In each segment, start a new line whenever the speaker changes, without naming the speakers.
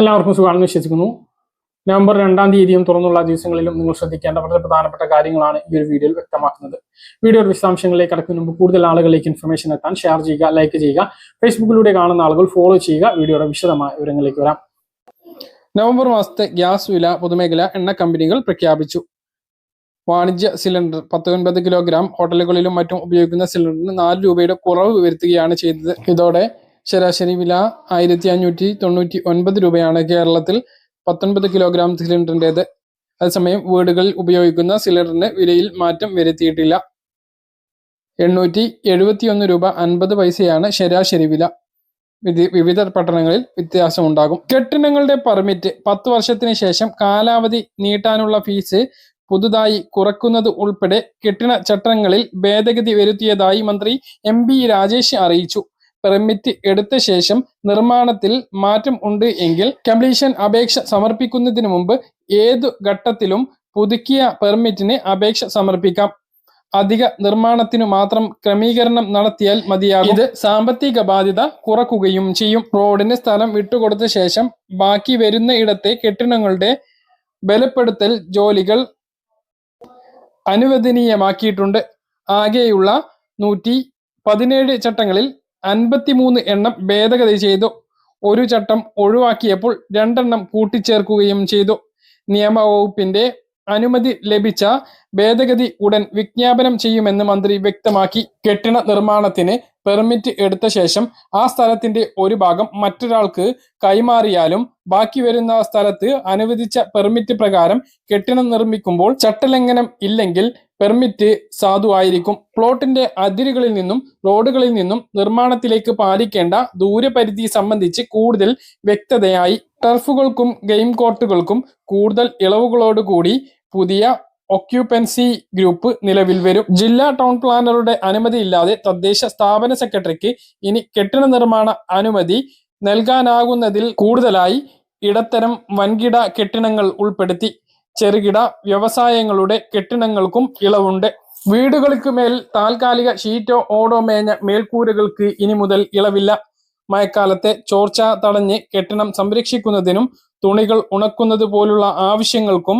എല്ലാവർക്കും സുഖമാണെന്ന് വിശ്വസിക്കുന്നു. നവംബർ രണ്ടാം തീയതിയും തുറന്നുള്ള ദിവസങ്ങളിലും നിങ്ങൾ ശ്രദ്ധിക്കേണ്ട വളരെ പ്രധാനപ്പെട്ട കാര്യങ്ങളാണ് ഈ ഒരു വീഡിയോയിൽ വ്യക്തമാക്കുന്നത്. വീഡിയോയുടെ വിശദാംശങ്ങളിലേക്ക് കടക്കുന്ന മുമ്പ് കൂടുതൽ ആളുകളിലേക്ക് ഇൻഫർമേഷൻ എത്താൻ ഷെയർ ചെയ്യുക ലൈക്ക് ചെയ്യുക ഫേസ്ബുക്കിലൂടെ കാണുന്ന ആളുകൾ ഫോളോ ചെയ്യുക വീഡിയോയുടെ വിശദമായ വിവരങ്ങളിലേക്ക് വരാം. നവംബർ മാസത്തെ ഗ്യാസ് വില പൊതുമേഖല എണ്ണ കമ്പനികൾ പ്രഖ്യാപിച്ചു. വാണിജ്യ സിലിണ്ടർ പത്തൊൻപത് കിലോഗ്രാം ഹോട്ടലുകളിലും മറ്റും ഉപയോഗിക്കുന്ന സിലിണ്ടറിന് നാല് രൂപയുടെ കുറവ് വരുത്തുകയാണ് ചെയ്തത്. ഇതോടെ ശരാശരി വില ആയിരത്തി അഞ്ഞൂറ്റി തൊണ്ണൂറ്റി ഒൻപത് രൂപയാണ് കേരളത്തിൽ പത്തൊൻപത് കിലോഗ്രാം സിലിണ്ടറിന്റെത് അതേസമയം വീടുകളിൽ ഉപയോഗിക്കുന്ന സിലിണ്ടറിന് വിലയിൽ മാറ്റം വരുത്തിയിട്ടില്ല. എണ്ണൂറ്റി എഴുപത്തിയൊന്ന് രൂപ അൻപത് പൈസയാണ് ശരാശരി വില. വിവിധ പട്ടണങ്ങളിൽ വ്യത്യാസം ഉണ്ടാകും കെട്ടിടങ്ങളുടെ പെർമിറ്റ് പത്ത് വർഷത്തിന് ശേഷം കാലാവധി നീട്ടാനുള്ള ഫീസ് പുതുതായി കുറക്കുന്നത് ഉൾപ്പെടെ കെട്ടിട ചട്ടങ്ങളിൽ ഭേദഗതി വരുത്തിയതായി മന്ത്രി എം രാജേഷ് അറിയിച്ചു. പെർമിറ്റ് എടുത്ത ശേഷം നിർമ്മാണത്തിൽ മാറ്റം ഉണ്ട് എങ്കിൽ കംപ്ലീഷൻ അപേക്ഷ സമർപ്പിക്കുന്നതിന് മുമ്പ് ഏതു ഘട്ടത്തിലും പുതുക്കിയ പെർമിറ്റിന് അപേക്ഷ സമർപ്പിക്കാം. അധിക നിർമ്മാണത്തിനു മാത്രം ക്രമീകരണം നടത്തിയാൽ മതിയാകും. ഇത് സാമ്പത്തിക ബാധ്യത കുറക്കുകയും ചെയ്യും. റോഡിന് സ്ഥലം വിട്ടുകൊടുത്ത ശേഷം ബാക്കി വരുന്ന ഇടത്തെ കെട്ടിടങ്ങളുടെ ബലപ്പെടുത്തൽ ജോലികൾ അനുവദനീയമാക്കിയിട്ടുണ്ട്. ആകെയുള്ള നൂറ്റി പതിനേഴ് ചട്ടങ്ങളിൽ അൻപത്തിമൂന്ന് എണ്ണം ഭേദഗതി ചെയ്തു. ഒരു ചട്ടം ഒഴിവാക്കിയപ്പോൾ രണ്ടെണ്ണം കൂട്ടിച്ചേർക്കുകയും ചെയ്തു. നിയമവകുപ്പിന്റെ അനുമതി ലഭിച്ച ഭേദഗതി ഉടൻ വിജ്ഞാപനം ചെയ്യുമെന്ന് മന്ത്രി വ്യക്തമാക്കി. കെട്ടിട നിർമ്മാണത്തിന് പെർമിറ്റ് എടുത്ത ശേഷം ആ സ്ഥലത്തിന്റെ ഒരു ഭാഗം മറ്റൊരാൾക്ക് കൈമാറിയാലും ബാക്കി വരുന്ന സ്ഥലത്ത് അനുവദിച്ച പെർമിറ്റ് പ്രകാരം കെട്ടിടം നിർമ്മിക്കുമ്പോൾ ചട്ടലംഘനം ഇല്ലെങ്കിൽ പെർമിറ്റ് സാധുവായിരിക്കും പ്ലോട്ടിന്റെ അതിരുകളിൽ നിന്നും റോഡുകളിൽ നിന്നും നിർമ്മാണത്തിലേക്ക് പാലിക്കേണ്ട ദൂരപരിധി സംബന്ധിച്ച് കൂടുതൽ വ്യക്തതയായി. ടർഫുകൾക്കും ഗെയിം കോർട്ടുകൾക്കും കൂടുതൽ ഇളവുകളോടുകൂടി പുതിയ ഒക്യുപ്പൻസി ഗ്രൂപ്പ് നിലവിൽ വരും. ജില്ലാ ടൗൺ പ്ലാനറുടെ അനുമതിയില്ലാതെ തദ്ദേശ സ്ഥാപന സെക്രട്ടറിക്ക് ഇനി കെട്ടിട നിർമ്മാണ അനുമതി നൽകാനാകുന്നതിൽ കൂടുതലായി ഇടത്തരം വൻകിട കെട്ടിടങ്ങൾ ഉൾപ്പെടുത്തി ചെറുകിട വ്യവസായങ്ങളുടെ കെട്ടിടങ്ങൾക്കും ഇളവുണ്ട്. വീടുകൾക്ക് മേൽ താൽക്കാലിക ഷീറ്റോ ഓടോ മേഞ്ഞ മേൽക്കൂരകൾക്ക് ഇനി മുതൽ ഇളവില്ല. മഴക്കാലത്തെ ചോർച്ച തടഞ്ഞ് കെട്ടിടം സംരക്ഷിക്കുന്നതിനും തുണികൾ ഉണക്കുന്നത് പോലുള്ള ആവശ്യങ്ങൾക്കും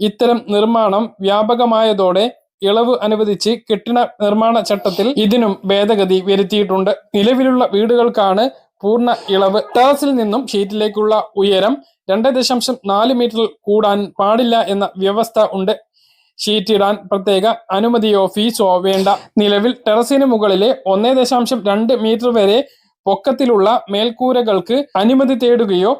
ഇത്തരം നിർമ്മാണം വ്യാപകമായതോടെ ഇളവ് അനുവദിച്ച് കെട്ടിട നിർമ്മാണ ചട്ടത്തിൽ ഇതിനും ഭേദഗതി വരുത്തിയിട്ടുണ്ട്. നിലവിലുള്ള വീടുകൾക്കാണ് പൂർണ ഇളവ്. ടെറസിൽ നിന്നും ഷീറ്റിലേക്കുള്ള ഉയരം രണ്ട് ദശാംശം നാല് മീറ്റർ കൂടാൻ പാടില്ല എന്ന വ്യവസ്ഥ ഉണ്ട്. ഷീറ്റിടാൻ പ്രത്യേക അനുമതിയോ ഫീസോ വേണ്ട. നിലവിൽ ടെറസിന് മുകളിലെ ഒന്നേ ദശാംശം രണ്ട് മീറ്റർ വരെ പൊക്കത്തിലുള്ള മേൽക്കൂരകൾക്ക് അനുമതി തേടുകയോ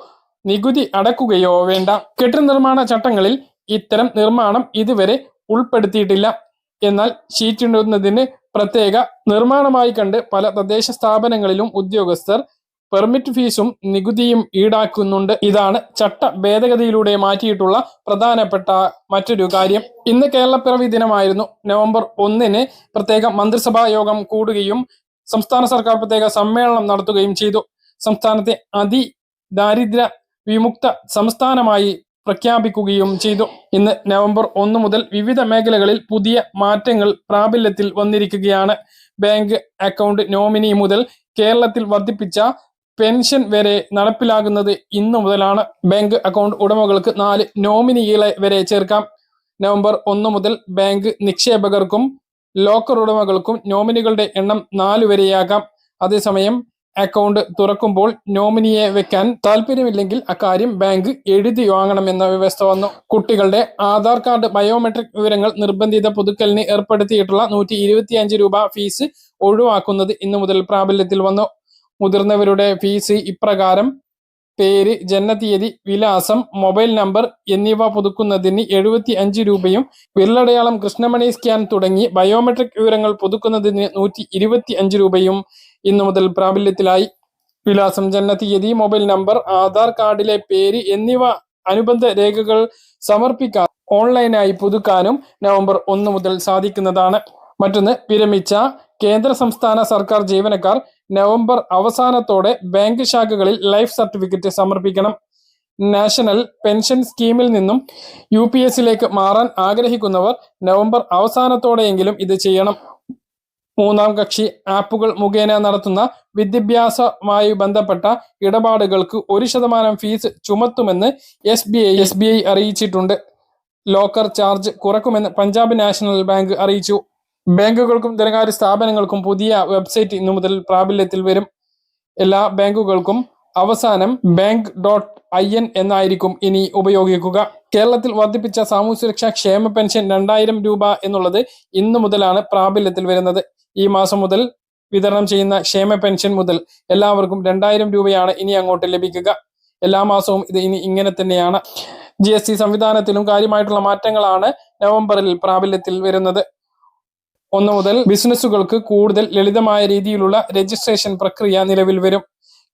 നികുതി അടക്കുകയോ വേണ്ട. കെട്ടിട നിർമ്മാണ ചട്ടങ്ങളിൽ ഇത്തരം നിർമ്മാണം ഇതുവരെ ഉൾപ്പെടുത്തിയിട്ടില്ല. എന്നാൽ ഷീറ്റ് ഇടുന്നതിന് പ്രത്യേക നിർമ്മാണമായി കണ്ട് പല തദ്ദേശ സ്ഥാപനങ്ങളിലും ഉദ്യോഗസ്ഥർ പെർമിറ്റ് ഫീസും നികുതിയും ഈടാക്കുന്നുണ്ട്. ഇതാണ് ചട്ട ഭേദഗതിയിലൂടെ മാറ്റിയിട്ടുള്ള പ്രധാനപ്പെട്ട മറ്റൊരു കാര്യം. ഇന്ന് കേരളപ്പിറവി ദിനമായിരുന്നു. നവംബർ ഒന്നിന് പ്രത്യേക മന്ത്രിസഭാ യോഗം കൂടുകയും സംസ്ഥാന സർക്കാർ പ്രത്യേക സമ്മേളനം നടത്തുകയും ചെയ്തു. സംസ്ഥാനത്തെ അതി ദാരിദ്ര്യ വിമുക്ത സംസ്ഥാനമായി പ്രഖ്യാപിക്കുകയും ചെയ്തു. ഇന്ന് നവംബർ ഒന്ന് മുതൽ വിവിധ മേഖലകളിൽ പുതിയ മാറ്റങ്ങൾ പ്രാബല്യത്തിൽ വന്നിരിക്കുകയാണ്. ബാങ്ക് അക്കൗണ്ട് നോമിനി മുതൽ കേരളത്തിൽ വർദ്ധിപ്പിച്ച പെൻഷൻ വരെ നടപ്പിലാകുന്നത് ഇന്നു മുതലാണ്. ബാങ്ക് അക്കൗണ്ട് ഉടമകൾക്ക് നാല് നോമിനികളെ വരെ ചേർക്കാം. നവംബർ ഒന്ന് മുതൽ ബാങ്ക് നിക്ഷേപകർക്കും ലോക്കർ ഉടമകൾക്കും നോമിനികളുടെ എണ്ണം നാല് വരെയാകാം. അതേസമയം അക്കൗണ്ട് തുറക്കുമ്പോൾ നോമിനിയെ വെക്കാൻ താല്പര്യമില്ലെങ്കിൽ അക്കാര്യം ബാങ്ക് എഴുതി വാങ്ങണമെന്ന വ്യവസ്ഥ വന്നു. കുട്ടികളുടെ ആധാർ കാർഡ് ബയോമെട്രിക് വിവരങ്ങൾ നിർബന്ധിത പുതുക്കലിന് ഏർപ്പെടുത്തിയിട്ടുള്ള നൂറ്റി ഇരുപത്തിയഞ്ച് രൂപ ഫീസ് ഒഴിവാക്കുന്നത് ഇന്നു മുതൽ പ്രാബല്യത്തിൽ വന്നു. മുതിർന്നവരുടെ ഫീസ് ഇപ്രകാരം പേര് ജനനതീയതി വിലാസം മൊബൈൽ നമ്പർ എന്നിവ പുതുക്കുന്നതിന് എഴുപത്തി അഞ്ച് രൂപയും വിരലടയാളം കൃഷ്ണമണി സ്കാൻ തുടങ്ങി ബയോമെട്രിക് വിവരങ്ങൾ പുതുക്കുന്നതിന് നൂറ്റി ഇരുപത്തി അഞ്ച് രൂപയും ഇന്നു മുതൽ പ്രാബല്യത്തിലായി. വിലാസം ജനനതീയതി മൊബൈൽ നമ്പർ ആധാർ കാർഡിലെ പേര് എന്നിവ അനുബന്ധ രേഖകൾ സമർപ്പിക്കാൻ ഓൺലൈനായി പുതുക്കാനും നവംബർ ഒന്ന് മുതൽ സാധിക്കുന്നതാണ്. മറ്റൊന്ന് വിരമിച്ച കേന്ദ്ര സംസ്ഥാന സർക്കാർ ജീവനക്കാർ നവംബർ അവസാനത്തോടെ ബാങ്ക് ശാഖകളിൽ ലൈഫ് സർട്ടിഫിക്കറ്റ് സമർപ്പിക്കണം. നാഷണൽ പെൻഷൻ സ്കീമിൽ നിന്നും യു പി എസിലേക്ക് മാറാൻ ആഗ്രഹിക്കുന്നവർ നവംബർ അവസാനത്തോടെയെങ്കിലും ഇത് ചെയ്യണം.
മൂന്നാം കക്ഷി ആപ്പുകൾ മുഖേന നടത്തുന്ന വിദ്യാഭ്യാസമായി ബന്ധപ്പെട്ട ഇടപാടുകൾക്ക് ഒരു ശതമാനം fees ചുമത്തുമെന്ന് S B I S B I അറിയിച്ചിട്ടുണ്ട്. ലോക്കർ ചാർജ് കുറക്കുമെന്ന് പഞ്ചാബ് നാഷണൽ ബാങ്ക് അറിയിച്ചു. ബാങ്കുകൾക്കും ധനകാര്യ സ്ഥാപനങ്ങൾക്കും പുതിയ വെബ്സൈറ്റ് ഇന്നു മുതൽ പ്രാബല്യത്തിൽ വരും. എല്ലാ ബാങ്കുകൾക്കും അവസാനം ബാങ്ക് ഡോട്ട് ഐ എൻ എന്നായിരിക്കും ഇനി ഉപയോഗിക്കുക. കേരളത്തിൽ വർദ്ധിപ്പിച്ച സാമൂഹ്യ സുരക്ഷാ ക്ഷേമ പെൻഷൻ രണ്ടായിരം രൂപ എന്നുള്ളത് ഇന്നു മുതലാണ് പ്രാബല്യത്തിൽ വരുന്നത്. ഈ മാസം മുതൽ വിതരണം ചെയ്യുന്ന ക്ഷേമ പെൻഷൻ മുതൽ എല്ലാവർക്കും രണ്ടായിരം രൂപയാണ് ഇനി അങ്ങോട്ട് ലഭിക്കുക. എല്ലാ മാസവും ഇത് ഇനി ഇങ്ങനെ തന്നെയാണ്. ജി എസ് ടി സംവിധാനത്തിലും കാര്യമായിട്ടുള്ള മാറ്റങ്ങളാണ് നവംബറിൽ പ്രാബല്യത്തിൽ വരുന്നത്. ഒന്നു മുതൽ ബിസിനസ്സുകൾക്ക് കൂടുതൽ ലളിതമായ രീതിയിലുള്ള രജിസ്ട്രേഷൻ പ്രക്രിയ നിലവിൽ വരും.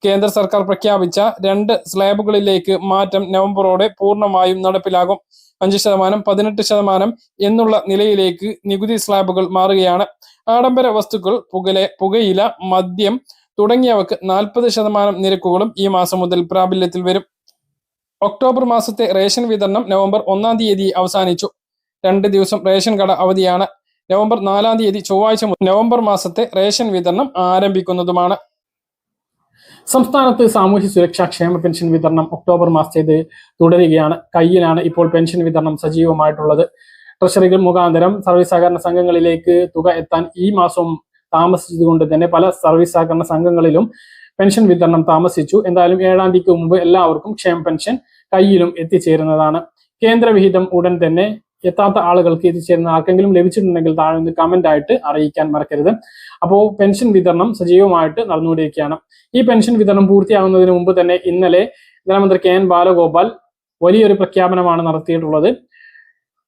കേന്ദ്ര സർക്കാർ പ്രഖ്യാപിച്ച രണ്ട് സ്ലാബുകളിലേക്ക് മാറ്റം നവംബറോടെ പൂർണമായും നടപ്പിലാകും. അഞ്ച് ശതമാനം പതിനെട്ട് ശതമാനം എന്നുള്ള നിലയിലേക്ക് നികുതി സ്ലാബുകൾ മാറുകയാണ്. ആഡംബര വസ്തുക്കൾ പുകലെ പുകയില മദ്യം തുടങ്ങിയവക്ക് നാൽപ്പത് ശതമാനം നിരക്കുകളും ഈ മാസം മുതൽ പ്രാബല്യത്തിൽ വരും. ഒക്ടോബർ മാസത്തെ റേഷൻ വിതരണം നവംബർ ഒന്നാം തീയതി അവസാനിച്ചു. രണ്ട് ദിവസം റേഷൻ കട അവധിയാണ്. നവംബർ നാലാം തീയതി ചൊവ്വാഴ്ച നവംബർ മാസത്തെ റേഷൻ വിതരണം ആരംഭിക്കുന്നതുമാണ്. സംസ്ഥാനത്ത് സാമൂഹ്യ സുരക്ഷാ ക്ഷേമ പെൻഷൻ വിതരണം ഒക്ടോബർ മാസത്തേത് തുടരുകയാണ്. കയ്യിലാണ് ഇപ്പോൾ പെൻഷൻ വിതരണം സജീവമായിട്ടുള്ളത്. ട്രഷറികൾ മുഖാന്തരം സർവീസ് സഹകരണ സംഘങ്ങളിലേക്ക് തുക എത്താൻ ഈ മാസവും താമസിച്ചതുകൊണ്ട് തന്നെ പല സർവീസ് സഹകരണ സംഘങ്ങളിലും പെൻഷൻ വിതരണം താമസിച്ചു. എന്തായാലും ഏഴാം തീയതിക്ക് മുമ്പ് എല്ലാവർക്കും ക്ഷേമ പെൻഷൻ കയ്യിലും എത്തിച്ചേരുന്നതാണ്. കേന്ദ്രവിഹിതം ഉടൻ തന്നെ എത്താത്ത ആളുകൾക്ക് എത്തിച്ചേരുന്ന ആർക്കെങ്കിലും ലഭിച്ചിട്ടുണ്ടെങ്കിൽ താഴെ നിന്ന് കമന്റ് ആയിട്ട് അറിയിക്കാൻ മറക്കരുത്. അപ്പോൾ പെൻഷൻ വിതരണം സജീവമായിട്ട് നടന്നുകൊണ്ടിരിക്കുകയാണ്. ഈ പെൻഷൻ വിതരണം പൂർത്തിയാകുന്നതിന് മുമ്പ് തന്നെ ഇന്നലെ ധനമന്ത്രി കെ എൻ ബാലഗോപാൽ വലിയൊരു പ്രഖ്യാപനമാണ് നടത്തിയിട്ടുള്ളത്.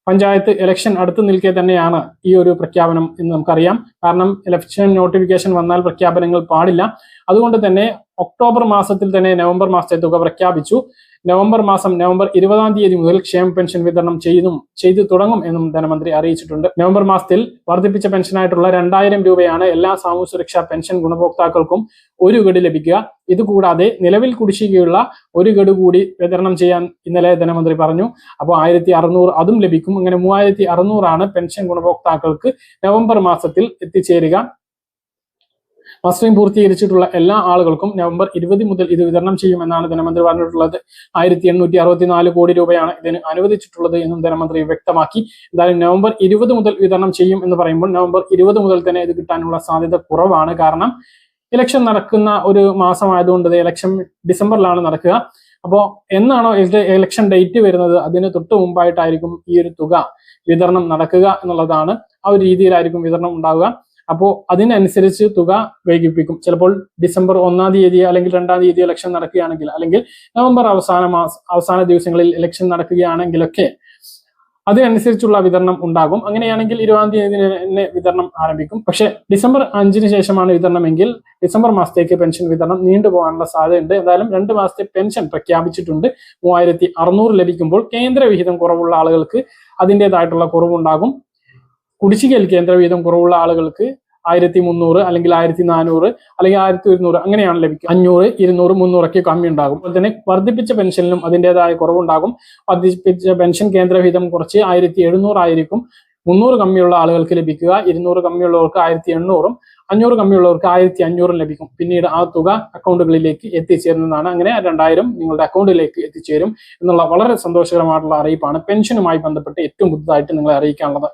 പഞ്ചായത്ത് ഇലക്ഷൻ അടുത്ത് നിൽക്കെ തന്നെയാണ് ഈ ഒരു പ്രഖ്യാപനം എന്ന് നമുക്കറിയാം. കാരണം ഇലക്ഷൻ നോട്ടിഫിക്കേഷൻ വന്നാൽ പ്രഖ്യാപനങ്ങൾ പാടില്ല. അതുകൊണ്ട് തന്നെ ഒക്ടോബർ മാസത്തിൽ തന്നെ നവംബർ മാസത്തെ തുക പ്രഖ്യാപിച്ചു. നവംബർ മാസം നവംബർ ഇരുപതാം തീയതി മുതൽ ക്ഷേമ പെൻഷൻ വിതരണം ചെയ്യുന്നു ചെയ്തു തുടങ്ങും എന്നും ധനമന്ത്രി അറിയിച്ചിട്ടുണ്ട്. നവംബർ മാസത്തിൽ വർദ്ധിപ്പിച്ച പെൻഷനായിട്ടുള്ള രണ്ടായിരം രൂപയാണ് എല്ലാ സാമൂഹ്യ സുരക്ഷാ പെൻഷൻ ഗുണഭോക്താക്കൾക്കും ഒരു ഗഡു ലഭിക്കുക. ഇതുകൂടാതെ നിലവിൽ കുടിശ്ശികയുള്ള ഒരു ഗഡു കൂടി വിതരണം ചെയ്യാൻ ഇന്നലെ ധനമന്ത്രി പറഞ്ഞു. അപ്പോൾ ആയിരത്തി അറുന്നൂറ് അതും ലഭിക്കും. അങ്ങനെ മൂവായിരത്തി അറുന്നൂറാണ് പെൻഷൻ ഗുണഭോക്താക്കൾക്ക് നവംബർ മാസത്തിൽ എത്തിച്ചേരുക. മസ്റ്ററിംഗ് പൂർത്തീകരിച്ചിട്ടുള്ള എല്ലാ ആളുകൾക്കും നവംബർ ഇരുപത് മുതൽ ഇത് വിതരണം ചെയ്യുമെന്നാണ് ധനമന്ത്രി പറഞ്ഞിട്ടുള്ളത്. ആയിരത്തി എണ്ണൂറ്റി അറുപത്തിനാല് കോടി രൂപയാണ് ഇതിന് അനുവദിച്ചിട്ടുള്ളത് എന്നും ധനമന്ത്രി വ്യക്തമാക്കി. എന്തായാലും നവംബർ ഇരുപത് മുതൽ വിതരണം ചെയ്യും എന്ന് പറയുമ്പോൾ നവംബർ ഇരുപത് മുതൽ തന്നെ ഇത് കിട്ടാനുള്ള സാധ്യത കുറവാണ്. കാരണം ഇലക്ഷൻ നടക്കുന്ന ഒരു മാസമായതുകൊണ്ട് ഇലക്ഷൻ ഡിസംബറിലാണ് നടക്കുക. അപ്പോൾ എന്നാണോ ഇലക്ഷൻ ഡേറ്റ് വരുന്നത്? അതിന് തൊട്ട് മുമ്പായിട്ടായിരിക്കും ഈ ഒരു തുക വിതരണം നടക്കുക എന്നുള്ളതാണ് ആ ഒരു രീതിയിലായിരിക്കും വിതരണം ഉണ്ടാവുക. അപ്പോൾ അതിനനുസരിച്ച് തുക വൈകിപ്പിക്കും. ചിലപ്പോൾ ഡിസംബർ ഒന്നാം തീയതി അല്ലെങ്കിൽ രണ്ടാം തീയതി ഇലക്ഷൻ നടക്കുകയാണെങ്കിൽ അല്ലെങ്കിൽ നവംബർ അവസാന മാസ അവസാന ദിവസങ്ങളിൽ ഇലക്ഷൻ നടക്കുകയാണെങ്കിലൊക്കെ അതിനനുസരിച്ചുള്ള വിതരണം ഉണ്ടാകും. അങ്ങനെയാണെങ്കിൽ ഇരുപതാം തീയതി തന്നെ വിതരണം ആരംഭിക്കും. പക്ഷെ ഡിസംബർ അഞ്ചിന് ശേഷമാണ് വിതരണമെങ്കിൽ ഡിസംബർ മാസത്തേക്ക് പെൻഷൻ വിതരണം നീണ്ടുപോകാനുള്ള സാധ്യതയുണ്ട്. എന്തായാലും രണ്ട് മാസത്തെ പെൻഷൻ പ്രഖ്യാപിച്ചിട്ടുണ്ട്. മൂവായിരത്തി ലഭിക്കുമ്പോൾ കേന്ദ്ര വിഹിതം കുറവുള്ള ആളുകൾക്ക് അതിന്റെതായിട്ടുള്ള കുറവുണ്ടാകും. കുടിശ്ശികയിൽ കേന്ദ്രവീതം കുറവുള്ള ആളുകൾക്ക് ആയിരത്തി മുന്നൂറ് അല്ലെങ്കിൽ ആയിരത്തി നാനൂറ് അല്ലെങ്കിൽ ആയിരത്തി ഒരുന്നൂറ് അങ്ങനെയാണ് ലഭിക്കുക. അഞ്ഞൂറ് ഇരുന്നൂറ് മുന്നൂറൊക്കെ കമ്മി ഉണ്ടാകും. അതുപോലെ തന്നെ വർദ്ധിപ്പിച്ച പെൻഷനിലും അതിന്റെതായ കുറവുണ്ടാകും. വർദ്ധിപ്പിച്ച പെൻഷൻ കേന്ദ്രവിഹിതം കുറച്ച് ആയിരത്തി എഴുന്നൂറായിരിക്കും മുന്നൂറ് കമ്മിയുള്ള ആളുകൾക്ക് ലഭിക്കുക. ഇരുന്നൂറ് കമ്മിയുള്ളവർക്ക് ആയിരത്തി എണ്ണൂറും അഞ്ഞൂറ് കമ്മിയുള്ളവർക്ക് ആയിരത്തി അഞ്ഞൂറും ലഭിക്കും. പിന്നീട് ആ തുക അക്കൗണ്ടുകളിലേക്ക് എത്തിച്ചേരുന്നതാണ്. അങ്ങനെ രണ്ടായിരം നിങ്ങളുടെ അക്കൗണ്ടിലേക്ക് എത്തിച്ചേരും എന്നുള്ള വളരെ സന്തോഷകരമായിട്ടുള്ള അറിയിപ്പാണ്. പെൻഷനുമായി ബന്ധപ്പെട്ട് ഏറ്റവും പുതുതായിട്ട് നിങ്ങളെ അറിയിക്കാനുള്ളത്.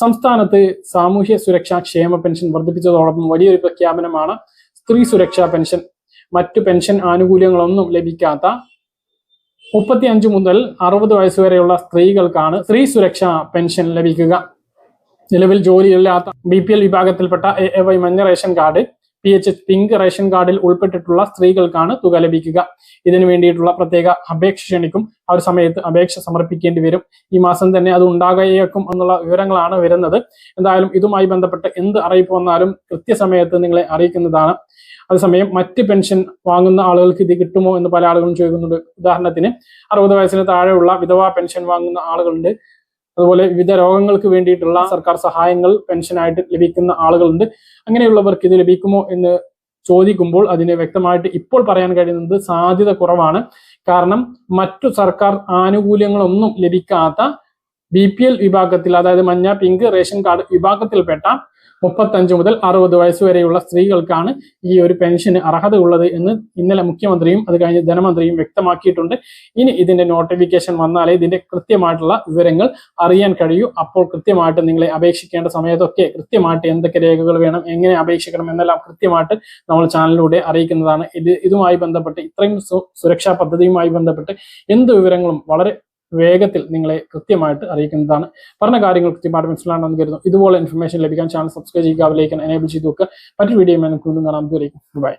സംസ്ഥാനത്ത് സാമൂഹ്യ സുരക്ഷാ ക്ഷേമ പെൻഷൻ വർദ്ധിപ്പിച്ചതോടൊപ്പം വലിയൊരു പ്രഖ്യാപനമാണ് സ്ത്രീ സുരക്ഷാ പെൻഷൻ. മറ്റു പെൻഷൻ ആനുകൂല്യങ്ങളൊന്നും ലഭിക്കാത്ത മുപ്പത്തി അഞ്ച് മുതൽ അറുപത് വയസ്സുവരെയുള്ള സ്ത്രീകൾക്കാണ് സ്ത്രീ സുരക്ഷാ പെൻഷൻ ലഭിക്കുക. നിലവിൽ ജോലിയില്ലാത്ത ബി പി എൽ വിഭാഗത്തിൽപ്പെട്ട എ വൈ മഞ്ഞ ration card P H pink ration കാർഡിൽ ഉൾപ്പെട്ടിട്ടുള്ള സ്ത്രീകൾക്കാണ് തുക ലഭിക്കുക. ഇതിനു വേണ്ടിയിട്ടുള്ള പ്രത്യേക അപേക്ഷ ക്ഷണിക്കും. ആ ഒരു സമയത്ത് അപേക്ഷ സമർപ്പിക്കേണ്ടി വരും. ഈ മാസം തന്നെ അത് ഉണ്ടാകുകയേക്കും എന്നുള്ള വിവരങ്ങളാണ് വരുന്നത്. എന്തായാലും ഇതുമായി ബന്ധപ്പെട്ട് എന്ത് അറിയിപ്പ് വന്നാലും കൃത്യസമയത്ത് നിങ്ങളെ അറിയിക്കുന്നതാണ്. അതേസമയം മറ്റ് പെൻഷൻ വാങ്ങുന്ന ആളുകൾക്ക് ഇത് കിട്ടുമോ എന്ന് പല ആളുകളും ചോദിക്കുന്നുണ്ട്. ഉദാഹരണത്തിന് അറുപത് വയസ്സിന് താഴെയുള്ള വിധവാ പെൻഷൻ വാങ്ങുന്ന ആളുകളുണ്ട്. അതുപോലെ വിവിധ രോഗങ്ങൾക്ക് വേണ്ടിയിട്ടുള്ള സർക്കാർ സഹായങ്ങൾ പെൻഷനായിട്ട് ലഭിക്കുന്ന ആളുകളുണ്ട്. അങ്ങനെയുള്ളവർക്ക് ഇത് ലഭിക്കുമോ എന്ന് ചോദിക്കുമ്പോൾ അതിന് വ്യക്തമായിട്ട് ഇപ്പോൾ പറയാൻ കഴിയുന്നത് സാധ്യത കുറവാണ്. കാരണം മറ്റു സർക്കാർ ആനുകൂല്യങ്ങളൊന്നും ലഭിക്കാത്ത ബി പി എൽ വിഭാഗത്തിൽ അതായത് മഞ്ഞ പിങ്ക് റേഷൻ കാർഡ് വിഭാഗത്തിൽപ്പെട്ട മുപ്പത്തഞ്ച് മുതൽ അറുപത് വയസ്സ് വരെയുള്ള സ്ത്രീകൾക്കാണ് ഈ ഒരു പെൻഷന് അർഹതയുള്ളത് എന്ന് ഇന്നലെ മുഖ്യമന്ത്രിയും അത് കഴിഞ്ഞ് ധനമന്ത്രിയും വ്യക്തമാക്കിയിട്ടുണ്ട്. ഇനി ഇതിന്റെ നോട്ടിഫിക്കേഷൻ വന്നാലേ ഇതിന്റെ കൃത്യമായിട്ടുള്ള വിവരങ്ങൾ അറിയാൻ കഴിയൂ. അപ്പോൾ കൃത്യമായിട്ട് നിങ്ങളെ അപേക്ഷിക്കേണ്ട സമയത്തൊക്കെ കൃത്യമായിട്ട് എന്തൊക്കെ രേഖകൾ വേണം എങ്ങനെ അപേക്ഷിക്കണം എന്നെല്ലാം കൃത്യമായിട്ട് നമ്മൾ ചാനലിലൂടെ അറിയിക്കുന്നതാണ്. ഇത് ഇതുമായി ബന്ധപ്പെട്ട് ഇത്രയും സുരക്ഷാ പദ്ധതിയുമായി ബന്ധപ്പെട്ട് എന്ത് വിവരങ്ങളും വളരെ വേഗത്തിൽ നിങ്ങളെ കൃത്യമായിട്ട് അറിയിക്കുന്നതാണ്. പറഞ്ഞ കാര്യങ്ങൾ കൃത്യമായിട്ട് മനസ്സിലാണെന്ന് കരുതുന്നു. ഇതുപോലെ ഇൻഫർമേഷൻ ലഭിക്കാൻ ചാനൽ സബ്സ്ക്രൈബ് ചെയ്യുക അവലേക്കാൻ എനേബിൾ ചെയ്ത് വെക്കുക മറ്റൊരു വീഡിയോ നമുക്ക് വീണ്ടും കാണാം. ബൈ